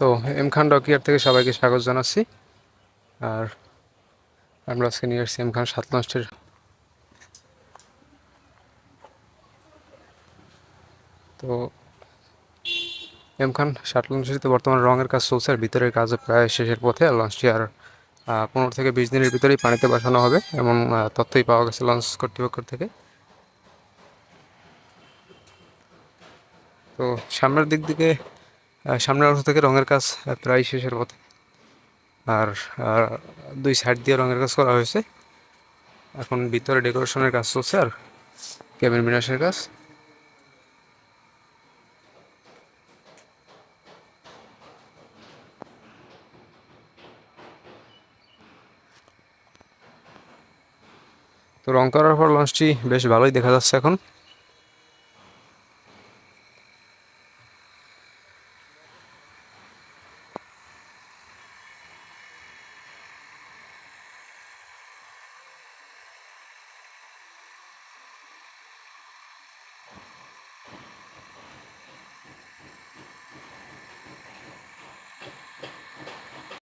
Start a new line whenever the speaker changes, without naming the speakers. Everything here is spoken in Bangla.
তো এম খান ডকিয়ার থেকে সবাইকে স্বাগত জানাচ্ছি। আর আমরা আজকে নিয়ে এসেছি এম খান সাত লঞ্চের তো এম খান সাত লঞ্চটিতে বর্তমানে রঙের কাজ চলছে আর ভিতরের কাজ প্রায় শেষের পথে আর লঞ্চটি আর পনেরো থেকে বিশ দিনের ভিতরেই পানিতে বসানো হবে এমন তথ্যই পাওয়া গেছে লঞ্চ কর্তৃপক্ষ থেকে। তো সামনের দিক থেকে সামনের অংশ থেকে রঙের কাজ প্রায় শেষের পথে। আর দুই সাইড দিয়ে রঙের কাজ করা হয়েছে। এখন ভিতরে ডেকোরেশনের কাজ চলছে আর কেবিন বিনাশের কাজ। তো রং করার পর লঞ্চটি বেশ ভালোই দেখা যাচ্ছে এখন।